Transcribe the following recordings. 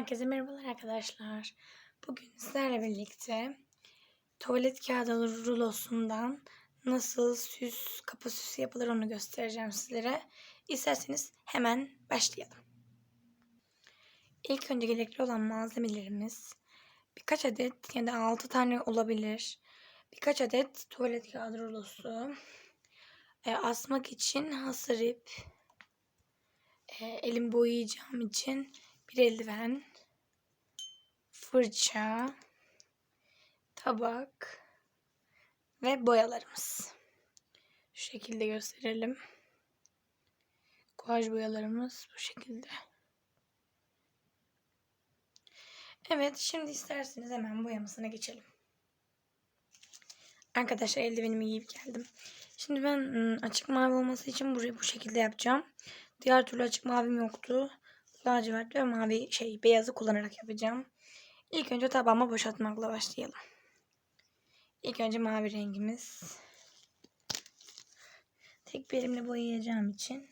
Herkese merhabalar arkadaşlar. Bugün sizlerle birlikte tuvalet kağıdı rulosundan nasıl süs, kapı süsü yapılır onu göstereceğim sizlere. İsterseniz hemen başlayalım. İlk önce gerekli olan malzemelerimiz birkaç adet ya da 6 tane olabilir. Birkaç adet tuvalet kağıdı rulosu. E, asmak için hasır ip. E, elim boyayacağım için bir eldiven, fırça, tabak ve boyalarımız. Şu şekilde gösterelim. Kuaj boyalarımız bu şekilde. Evet şimdi isterseniz hemen boyamasına geçelim. Arkadaşlar eldivenimi giyip geldim. Şimdi ben ıı, açık mavi olması için burayı bu şekilde yapacağım. Diğer türlü açık mavim yoktu lacivert ve mavi şey beyazı kullanarak yapacağım. İlk önce tabağıma boşaltmakla başlayalım. İlk önce mavi rengimiz. Tek bir elimle boyayacağım için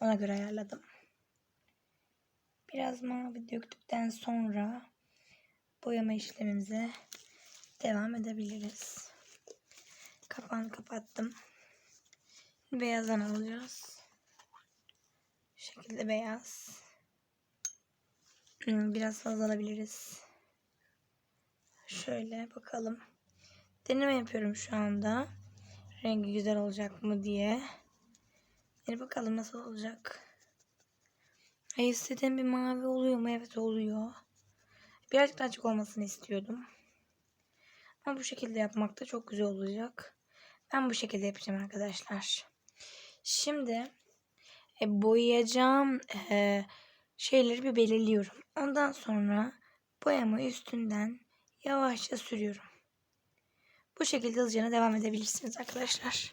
ona göre ayarladım. Biraz mavi döktükten sonra boyama işlemimize devam edebiliriz. Kapağını kapattım. Beyazdan alacağız. Şu şekilde beyaz. Hmm, Biraz fazla alabiliriz. Şöyle bakalım. Deneme yapıyorum şu anda. Rengi güzel olacak mı diye. Yani bakalım nasıl olacak. Ay istediğim bir mavi oluyor mu? Evet oluyor. Birazcık daha açık olmasını istiyordum. Ama bu şekilde yapmak da çok güzel olacak. Ben bu şekilde yapacağım arkadaşlar. Şimdi e, boyayacağım e, şeyleri bir belirliyorum. Ondan sonra boyama üstünden yavaşça sürüyorum. Bu şekilde hızlıca devam edebilirsiniz arkadaşlar.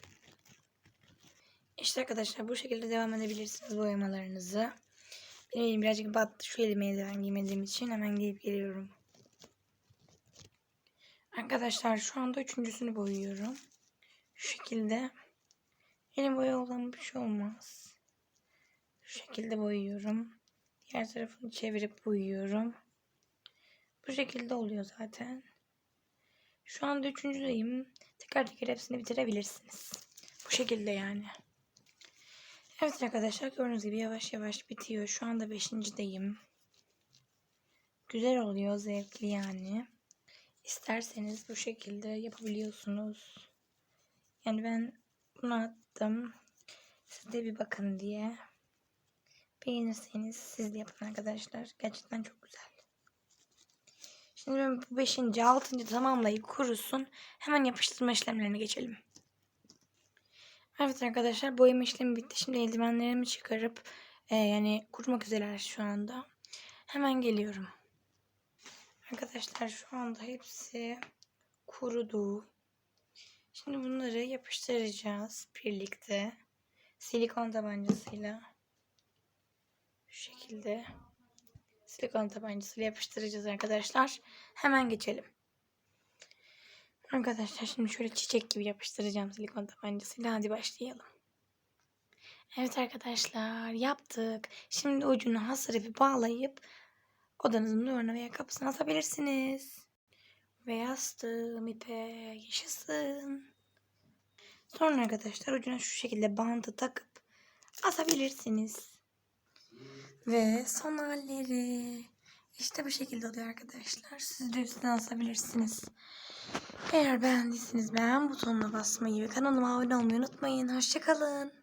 İşte arkadaşlar bu şekilde devam edebilirsiniz boyamalarınızı. Benim birazcık battı. Şu elime eldiven giymediğim için hemen giyip geliyorum. Arkadaşlar şu anda üçüncüsünü boyuyorum. Şu şekilde. Elim boya olan bir şey olmaz. Şu şekilde boyuyorum. Diğer tarafını çevirip boyuyorum. Bu şekilde oluyor zaten. Şu anda üçüncüdeyim. Tekrar tekrar hepsini bitirebilirsiniz. Bu şekilde yani. Evet arkadaşlar gördüğünüz gibi yavaş yavaş bitiyor. Şu anda beşincideyim. Güzel oluyor. Zevkli yani. İsterseniz bu şekilde yapabiliyorsunuz. Yani ben bunu attım. Siz de bir bakın diye. Beğenirseniz siz de yapın arkadaşlar. Gerçekten çok güzel. Şimdi ben bu 5. 6. tamamlayıp kurusun. Hemen yapıştırma işlemlerine geçelim. Evet arkadaşlar boyama işlemi bitti. Şimdi eldivenlerimi çıkarıp e, yani kurmak üzereler şu anda. Hemen geliyorum. Arkadaşlar şu anda hepsi kurudu. Şimdi bunları yapıştıracağız birlikte. Silikon tabancasıyla. Şu şekilde silikon tabancasıyla yapıştıracağız arkadaşlar. Hemen geçelim. Arkadaşlar şimdi şöyle çiçek gibi yapıştıracağım silikon tabancasıyla. Hadi başlayalım. Evet arkadaşlar yaptık. Şimdi ucunu hasır ipi bağlayıp odanızın duvarına veya kapısına asabilirsiniz. Ve yastığım ipe yaşasın. Sonra arkadaşlar ucuna şu şekilde bandı takıp asabilirsiniz. Ve son halleri işte bu şekilde oluyor arkadaşlar. Siz de üstüne asabilirsiniz. Eğer beğendiyseniz beğen butonuna basmayı ve kanalıma abone olmayı unutmayın. Hoşçakalın.